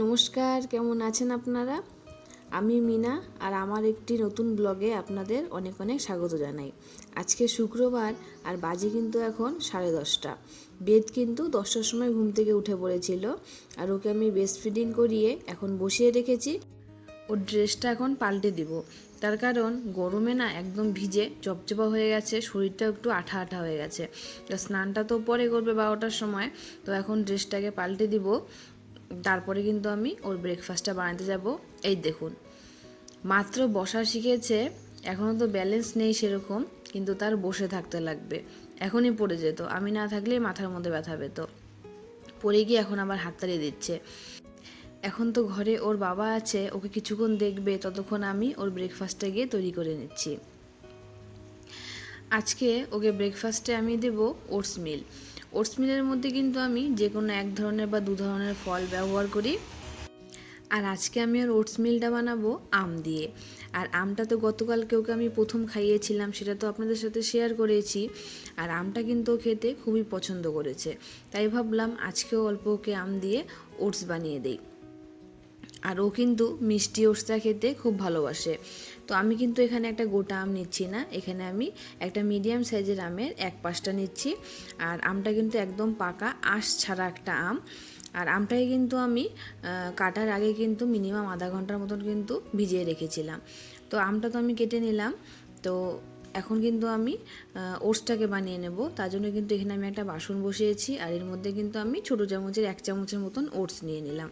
নমস্কার, কেমন আছেন আপনারা? আমি মিনা আর আমার একটি নতুন ব্লগে আপনাদের অনেক অনেক স্বাগত জানাই। আজকে শুক্রবার আর বাজে কিন্তু এখন সাড়ে দশটা। বেদ কিন্তু দশটার সময় ঘুম থেকে উঠে পড়েছিল আর ওকে আমি বেস্ট ফিডিং করিয়ে এখন বসিয়ে রেখেছি। ওর ড্রেসটা এখন পাল্টে দিব। তার কারণ গরমে না একদম ভিজে চপচপা হয়ে গেছে শরীরটা একটু আঠা আঠা হয়ে গেছে। তো স্নানটা তো পরে করবে বারোটার সময়, তো এখন ড্রেসটাকে পাল্টে দিব। তারপরে কিন্তু আমি ওর ব্রেকফাস্টটা বানাতে যাব। এই দেখুন, মাত্র বসা শিখেছে এখনও তো ব্যালেন্স নেই সেরকম, কিন্তু তার বসে থাকতে লাগবে। এখনই পড়ে যেত, আমি না থাকলেই মাথার মধ্যে ব্যথা পেত। পড়ে গিয়ে এখন আবার হাততালি দিচ্ছে। এখন তো ঘরে ওর বাবা আছে, ওকে কিছুক্ষণ দেখবে, ততক্ষণ আমি ওর ব্রেকফাস্টটা গিয়ে তৈরি করে নিচ্ছি। আজকে ওকে ব্রেকফাস্টে আমি দেব ওটস মিল ওটস মিলের মধ্যে কিন্তু আমি যে কোনো এক ধরনের বা দু ধরনের ফল ব্যবহার করি। আর আজকে আমি আর ওটস মিলটা বানাবো আম দিয়ে। আর আমটা তো গতকালকে ওকে আমি প্রথম খাইয়েছিলাম সেটা তো আপনাদের সাথে শেয়ার করেছি। আর আমটা কিন্তু খেতে খুবই পছন্দ করেছে। তাই ভাবলাম আজকেও অল্প ওকে আম দিয়ে ওটস বানিয়ে দেই। আর ও কিন্তু মিষ্টি ওটসটা খেতে খুব ভালোবাসে। তো আমি কিন্তু এখানে একটা গোটা আম নিচ্ছি না। এখানে আমি একটা মিডিয়াম সাইজের আমের এক পাশটা নিচ্ছি। আর আমটা কিন্তু একদম পাকা, আঁশ ছাড়া একটা আম। আর আমটাকে কিন্তু আমি কাটার আগে কিন্তু মিনিমাম আধা ঘণ্টার মতন কিন্তু ভিজিয়ে রেখেছিলাম। তো আমটা তো আমি কেটে নিলাম। তো এখন কিন্তু আমি ওটসটাকে বানিয়ে নেব। তার জন্য কিন্তু এখানে আমি একটা বাসন বসিয়েছি। আর এর মধ্যে কিন্তু আমি ছোটো চামচের, এক চামচের মতন ওটস নিয়ে নিলাম।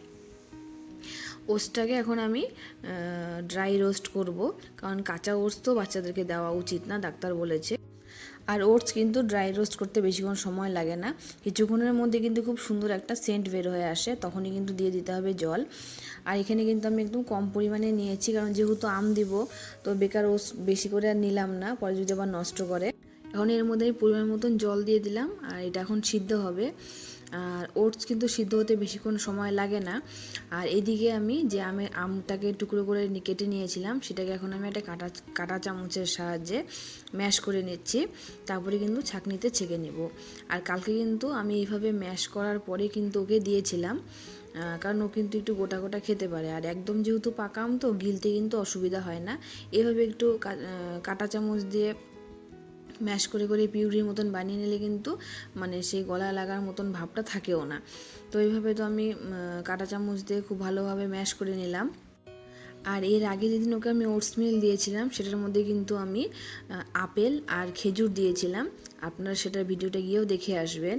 ওটসটাকে এখন আমি ড্রাই রোস্ট করব। কারণ কাঁচা ওটস তো বাচ্চাদেরকে দেওয়া উচিত না, ডাক্তার বলেছে। আর ওটস কিন্তু ড্রাই রোস্ট করতে বেশিক্ষণ সময় লাগে না। কিছুক্ষণের মধ্যে কিন্তু খুব সুন্দর একটা সেন্ট বের হয়ে আসে, তখনই কিন্তু দিয়ে দিতে হবে জল। আর এখানে কিন্তু আমি একদম কম পরিমাণে নিয়েছি, কারণ যেহেতু আম দিব, তো বেকার ওটস বেশি করে আর নিলাম না, পরে যদি আবার নষ্ট করে। এখন এর মধ্যে পরিমাণ মতন জল দিয়ে দিলাম, আর এটা এখন সিদ্ধ হবে। আর ওটস কিন্তু সিদ্ধ হতে বেশিক্ষণ সময় লাগে না। আর এদিকে আমি যে আমি আমটাকে টুকরো করে কেটে নিয়েছিলাম, সেটাকে এখন আমি একটা কাটা কাটা চামচের সাহায্যে ম্যাশ করে নিচ্ছি। তারপরে কিন্তু ছাঁকনিতে ছেঁকে নেব। আর কালকে কিন্তু আমি এইভাবে ম্যাশ করার পরে কিন্তু ওকে দিয়েছিলাম কারণ ও কিন্তু একটু গোটা গোটা খেতে পারে। আর একদম যেহেতু পাকা আম, তো গিলতে কিন্তু অসুবিধা হয় না। এভাবে একটু কাটা চামচ দিয়ে ম্যাশ করে করে পিউরির মতন বানিয়ে নিলে কিন্তু মানে সেই গলা লাগার মতন ভাবটা থাকেও না। তো এইভাবে তো আমি কাঁটা চামচ দিয়ে খুব ভালোভাবে ম্যাশ করে নিলাম। আর এর আগে যেদিন ওকে আমি ওটস মিল দিয়েছিলাম, সেটার মধ্যে কিন্তু আমি আপেল আর খেজুর দিয়েছিলাম। আপনারা সেটার ভিডিওটা গিয়েও দেখে আসবেন।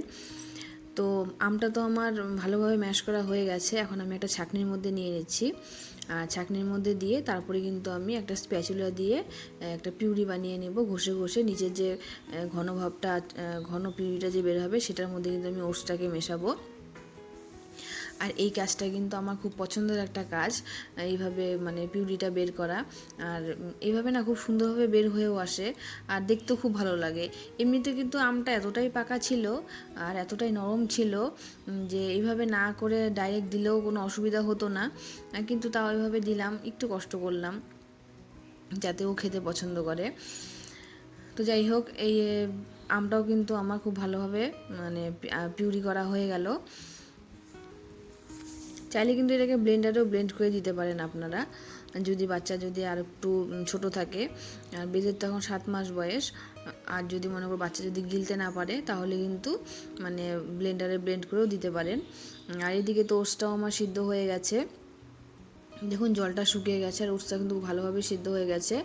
তো আমটা তো আমার ভালোভাবে ম্যাশ করা হয়ে গেছে। এখন আমি একটা ছাকনির মধ্যে নিয়ে নিচ্ছি। আর ছাঁকনির মধ্যে দিয়ে তারপরে কিন্তু আমি একটা স্প্যাচুলা দিয়ে একটা পিউরি বানিয়ে নেব। ঘষে ঘষে নিচের যে ঘন ভাবটা ঘন পিউরিটা যে বের হবে, সেটার মধ্যে কিন্তু আমি ওটসটাকে মেশাবো। আর এই কাজটা কিন্তু আমার খুব পছন্দের একটা কাজ, এইভাবে মানে পিউরিটা বের করা। আর এইভাবে না খুব সুন্দরভাবে বের হয়েও আসে, আর দেখতেও খুব ভালো লাগে। এমনিতে কিন্তু আমটা এতটাই পাকা ছিল, আর এতটাই নরম ছিল যে এইভাবে না করে ডাইরেক্ট দিলেও কোনো অসুবিধা হতো না। কিন্তু তাও এইভাবে দিলাম, একটু কষ্ট করলাম, যাতে ও খেতে পছন্দ করে। তো যাই হোক, এই আমটাও কিন্তু আমার খুব ভালোভাবে মানে পিউরি করা হয়ে গেল। চাইলে কিন্তু এটাকে ব্লেন্ডারেও ব্লেন্ড করে দিতে পারেন আপনারা। যদি বাচ্চা যদি আর একটু ছোট থাকে, আর বেজের তখন সাত মাস বয়স, আর যদি মনে করো বাচ্চা যদি গিলতে না পারে, তাহলে কিন্তু মানে ব্লেন্ডারে ব্লেন্ড করেও দিতে পারেন। আর এদিকে তো ওটসটাও আমার সিদ্ধ হয়ে গেছে। দেখুন জলটা শুকিয়ে গেছে, আর ওটসটা কিন্তু ভালোভাবে সিদ্ধ হয়ে গেছে।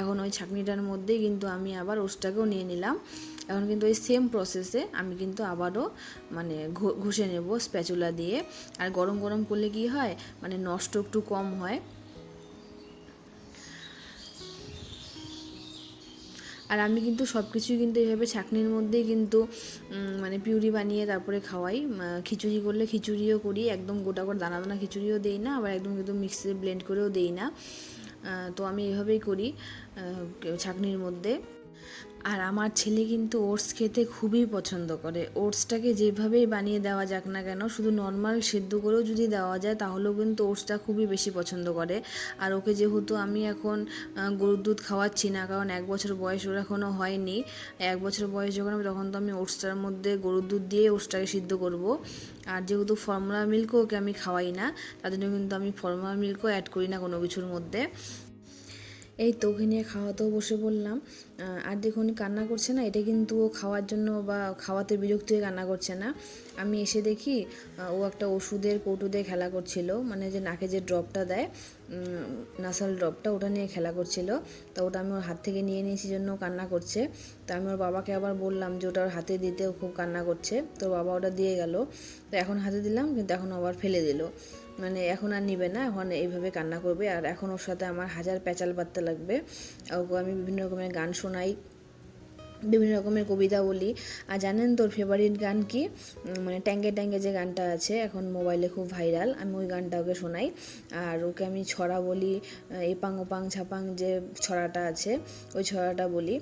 এখন ওই ছাকনিটার মধ্যেই কিন্তু আমি আবার ওটসটাকেও নিয়ে নিলাম। এখন কিন্তু ওই সেম প্রসেসে আমি কিন্তু আবারও মানে ঘষে নেব স্প্যাচুলা দিয়ে। আর গরম গরম করলে কি হয়? মানে নষ্ট একটু কম হয়। আর আমি কিন্তু সব কিছুই কিন্তু এইভাবে ছাঁকনির মধ্যেই কিন্তু মানে পিউরি বানিয়ে তারপরে খাওয়াই। খিচুড়ি করলে খিচুড়িও করি, একদম গোটা করে দানা দানা খিচুড়িও দেই না, আবার একদম কিন্তু মিক্সিতে ব্লেন্ড করেও দেই না। তো আমি এইভাবেই করি ছাঁকনির মধ্যে। আর আমার ছেলে কিন্তু ওটস খেতে খুবই পছন্দ করে। ওটসটাকে যেভাবেই বানিয়ে দেওয়া যাক না কেন, শুধু নর্মাল সেদ্ধ করেও যদি দেওয়া যায়, তাহলেও কিন্তু ওটসটা খুবই বেশি পছন্দ করে। আর ওকে যেহেতু আমি এখন গরুর দুধ খাওয়াচ্ছি না, কারণ এক বছর বয়স ওর এখনও হয়নি। এক বছর বয়স যখন হবে, তখন তো আমি ওটসটার মধ্যে গরুর দুধ দিয়ে ওটসটাকে সিদ্ধ করব। আর যেহেতু ফর্মুলা মিল্কও ওকে আমি খাওয়াই না, তার জন্য কিন্তু আমি ফর্মুলা মিল্কও অ্যাড করি না কোনো কিছুর মধ্যে। এই তো ওকে নিয়ে খাওয়াতেও বসে আহ, আর দেখুন কান্না করছে না এটা কিন্তু ও খাওয়ার জন্য বা খাওয়াতে বিরক্ত হয়ে কান্না করছে না। আমি এসে দেখি ও একটা ওষুধের কৌটো দিয়ে খেলা করছিল মানে যে নাকে যে ড্রপটা দেয় নাসাল ড্রপটা ওটা নিয়ে খেলা করছিল। তো ওটা আমি ওর হাত থেকে নিয়ে নিয়েছি জন্য কান্না করছে। তো আমি ওর বাবাকে আবার বললাম যে ওটা ওর হাতে দিতে ও খুব কান্না করছে। তো বাবা ওটা দিয়ে গেল। তো এখন হাতে দিলাম কিন্তু এখন আবার ফেলে দিল। মানে এখন আর নিবে না, এখন এইভাবে কান্না করবে। আর এখন ওর সাথে আমার হাজার প্যাচাল পাততে লাগবে। ওকে আমি বিভিন্ন রকমের গান শোনাই। বিভিন্ন রকমের কবিতা বলি। আর জানেন তোর ফেভারিট গান কি? মানে ট্যাঙ্গে ট্যাঙ্গে যে গানটা আছে, এখন মোবাইলে খুব ভাইরাল আমি ওই গানটা ওকে শোনাই। আর ওকে আমি ছড়া বলি এপাং ওপাং ছাপাং যে ছড়াটা আছে, ওই ছড়াটা বলি।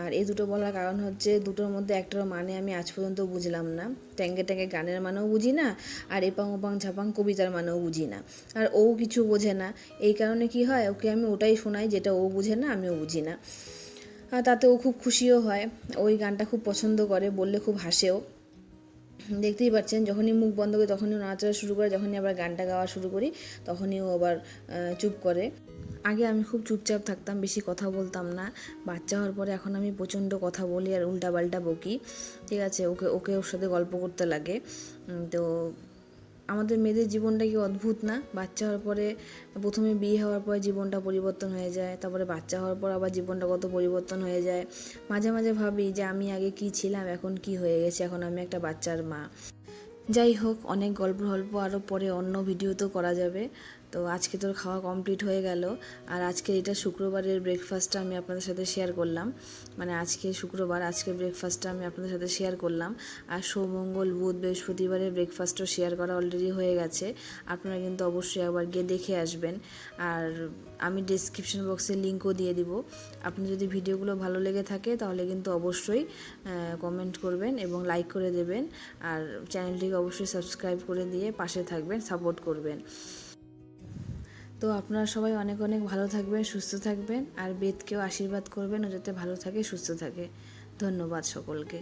আর এই দুটো বলার কারণ হচ্ছে, দুটোর মধ্যে একটার মানে আমি আজ পর্যন্ত বুঝলাম না। ট্যাঙ্গে ট্যাঙ্গে গানের মানেও বুঝি না, আর এপাং ওপাং ছাপাং কবিতার মানেও বুঝি না। আর ও কিছু বোঝে না। এই কারণে কি হয়, ওকে আমি ওটাই শোনাই, যেটা ও বুঝে না, আমিও বুঝি না। তাতে ও খুব খুশিও হয়। ওই গানটা খুব পছন্দ করে, বললে খুব হাসেও। দেখতেই পাচ্ছেন, যখনই মুখ বন্ধ করে তখনই ও নাচাড়া শুরু করে, যখনই আবার গানটা গাওয়া শুরু করি, তখনই ও আবার চুপ করে। আগে আমি খুব চুপচাপ থাকতাম, বেশি কথা বলতাম না। বাচ্চা হওয়ার পরে এখন আমি প্রচণ্ড কথা বলি আর উল্টাপাল্টা বকি। ঠিক আছে, ওকে ওকে ওর সাথে গল্প করতে লাগে। তো আমাদের মেয়েদের জীবনটা কি অদ্ভুত না? বাচ্চা হওয়ার পরে প্রথমে বিয়ে হওয়ার পরে জীবনটা পরিবর্তন হয়ে যায়, তারপরে বাচ্চা হওয়ার পর আবার জীবনটা কত পরিবর্তন হয়ে যায়। মাঝে মাঝে ভাবি যে আমি আগে কি ছিলাম, এখন কি হয়ে গেছে? এখন আমি একটা বাচ্চার মা। যাই হোক, অনেক গল্প গল্প আরও পরে অন্য ভিডিও তো করা যাবে। তো আজকে তোর খাওয়া কমপ্লিট হয়ে গেল। আর আজকে এটা শুক্রবারের ব্রেকফাস্টটা আমি আপনাদের সাথে শেয়ার করলাম। মানে আজকে শুক্রবার, আজকে ব্রেকফাস্টটা আমি আপনাদের সাথে শেয়ার করলাম। আর সোমঙ্গল বুধ, বৃহস্পতিবারের ব্রেকফাস্টও শেয়ার করা অলরেডি হয়ে গেছে। আপনারা কিন্তু অবশ্যই একবার গিয়ে দেখে আসবেন। আর আমি ডিসক্রিপশন বক্সে লিঙ্কও দিয়ে দিব। আপনি যদি ভিডিওগুলো ভালো লেগে থাকে, তাহলে কিন্তু অবশ্যই কমেন্ট করবেন এবং লাইক করে দেবেন। আর চ্যানেলটিকে অবশ্যই সাবস্ক্রাইব করে দিয়ে পাশে থাকবেন সাপোর্ট করবেন। তো আপনারা সবাই অনেক অনেক ভালো থাকবেন, সুস্থ থাকবেন আর বেদকেও আশীর্বাদ করবেন ও যাতে ভালো থাকে, সুস্থ থাকে। ধন্যবাদ সকলকে।